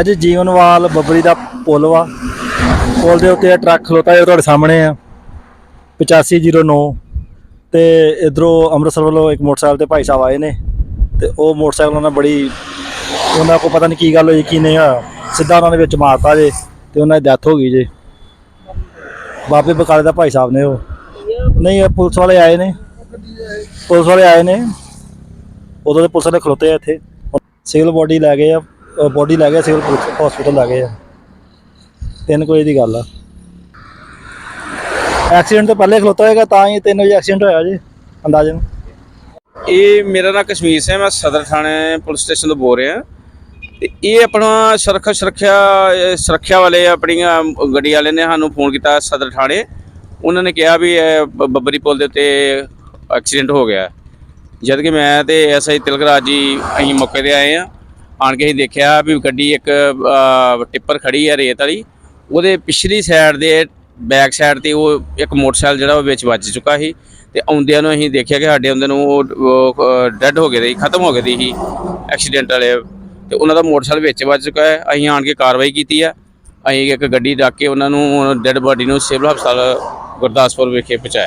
ਅੱਜ ਜੀਵਨਵਾਲ ਬੱਬਰੀ ਦਾ ਪੁਲ ਵਾ। ਪੁਲ ਦੇ ਉੱਤੇ ਟਰੱਕ ਖਲੋਤਾ ਹੈ ਤੁਹਾਡੇ ਸਾਹਮਣੇ ਆ। 8509 ਤੇ ਇਧਰੋਂ ਅੰਮ੍ਰਿਤਸਰ ਵੱਲੋਂ ਇੱਕ ਮੋਟਰਸਾਈਕਲ ਤੇ ਭਾਈ ਸਾਹਿਬ ਆਏ ਨੇ। ਤੇ ਉਹ ਮੋਟਰਸਾਈਕਲ ਉਹਨਾਂ ਬੜੀ ਉਹਨਾਂ ਕੋ ਪਤਾ ਨਹੀਂ ਕੀ ਗੱਲ ਹੋਈ, ਕੀ ਨਹੀਂ ਹੋਇਆ। ਸਿੱਧਾ ਉਹਨਾਂ ਦੇ ਵਿੱਚ ਮਾਰਤਾ ਜੇ ਤੇ ਉਹਨਾਂ ਦੀ ਡੈਥ ਹੋ ਗਈ ਜੇ। ਬਾਬੇ ਬਕਾਲੇ ਦਾ ਭਾਈ ਸਾਹਿਬ ਨੇ ਉਹ। ਨਹੀਂ, ਇਹ ਪੁਲਿਸ ਵਾਲੇ ਆਏ ਨੇ। ਪੁਲਿਸ ਵਾਲੇ ਆਏ ਨੇ। ਉਦੋਂ ਦੇ ਪੁਲਿਸ ਵਾਲੇ ਖਲੋਤੇ ਆ ਇੱਥੇ। ਸਿਵਲ ਬੋਡੀ ਲੈ ਗਏ ਆ। ਬੋਡੀ ਲੈ ਗਏ, ਸਿਵਲ ਹਸਪੀਟਲ ਲੈ ਗਏ ਆ। ਤਿੰਨ ਕੁ ਵਜੇ ਦੀ ਗੱਲ ਆ। ਐਕਸੀਡੈਂਟ ਤੋਂ ਪਹਿਲੇ ਖਲੋਤਾ ਹੋਏਗਾ, ਤਾਂ ਹੀ 3 ਵਜੇ ਐਕਸੀਡੈਂਟ ਹੋਇਆ ਜੀ ਅੰਦਾਜ਼ਨ ਇਹ ਮੇਰਾ ਨਾਮ ਕਸ਼ਮੀਰ ਸਿੰਘ ਹੈ ਮੈਂ ਸਦਰ ਥਾਣੇ ਪੁਲਿਸ ਸਟੇਸ਼ਨ ਤੋਂ ਬੋਲ ਰਿਹਾ। ਤੇ ਇਹ ਆਪਣਾ ਸੁਰੱਖਿਆ ਸੁਰੱਖਿਆ ਸੁਰੱਖਿਆ ਵਾਲੇ ਆਪਣੀਆਂ ਗੱਡੀ ਵਾਲੇ ਨੇ ਸਾਨੂੰ ਫੋਨ ਕੀਤਾ ਸਦਰ ਥਾਣੇ। ਉਹਨਾਂ ਨੇ ਕਿਹਾ ਵੀ, ਇਹ ਬ- ਬੱਬਰੀ ਪੁਲ ਦੇ ਉੱਤੇ ਐਕਸੀਡੈਂਟ ਹੋ ਗਿਆ। ਜਦ ਕਿ ਮੈਂ ਤੇ ਐਸਆਈ ਤਿਲਕਰਾਜ ਜੀ ਅਸੀਂ ਮੌਕੇ ਤੇ ਆਏ ਆ। ਆਣ ਕੇ ਅਸੀਂ ਦੇਖਿਆ ਵੀ ਗੱਡੀ ਇੱਕ ਟਿੱਪਰ ਖੜੀ ਹੈ ਰੇਤ ਵਾਲੀ। ਉਹਦੇ ਪਿਛਲੀ ਸਾਈਡ ਦੇ ਬੈਕ ਸਾਈਡ ਤੇ ਉਹ ਇੱਕ ਮੋਟਰਸਾਈਕਲ ਜਿਹੜਾ ਉਹ ਵਿੱਚ ਵੱਜ ਚੁੱਕਾ ਸੀ ਤੇ ਆਉਂਦਿਆਂ ਨੂੰ ਅਸੀਂ ਦੇਖਿਆ ਕਿ ਸਾਡੇ ਆਉਂਦੇ ਨੂੰ ਉਹ ਡੈੱਡ ਹੋ ਗਏ ਸੀ, ਖਤਮ ਹੋ ਗਏ ਦੀ ਸੀ ਐਕਸੀਡੈਂਟ ਵਾਲੇ। ਤੇ ਉਹਨਾਂ ਦਾ ਮੋਟਰਸਾਈਕਲ ਵਿੱਚ ਵੱਜ ਚੁੱਕਾ ਹੈ। ਅਸੀਂ ਆਣ ਕੇ ਕਾਰਵਾਈ ਕੀਤੀ ਆ। ਅਸੀਂ ਇੱਕ ਗੱਡੀ ਰੱਖ ਕੇ ਉਹਨਾਂ ਨੂੰ ਡੈੱਡ ਬਾਡੀ ਨੂੰ ਸਿਵਲ ਹਸਪਤਾਲ ਗੁਰਦਾਸਪੁਰ ਵਿਖੇ ਪਹੁੰਚਾਇਆ।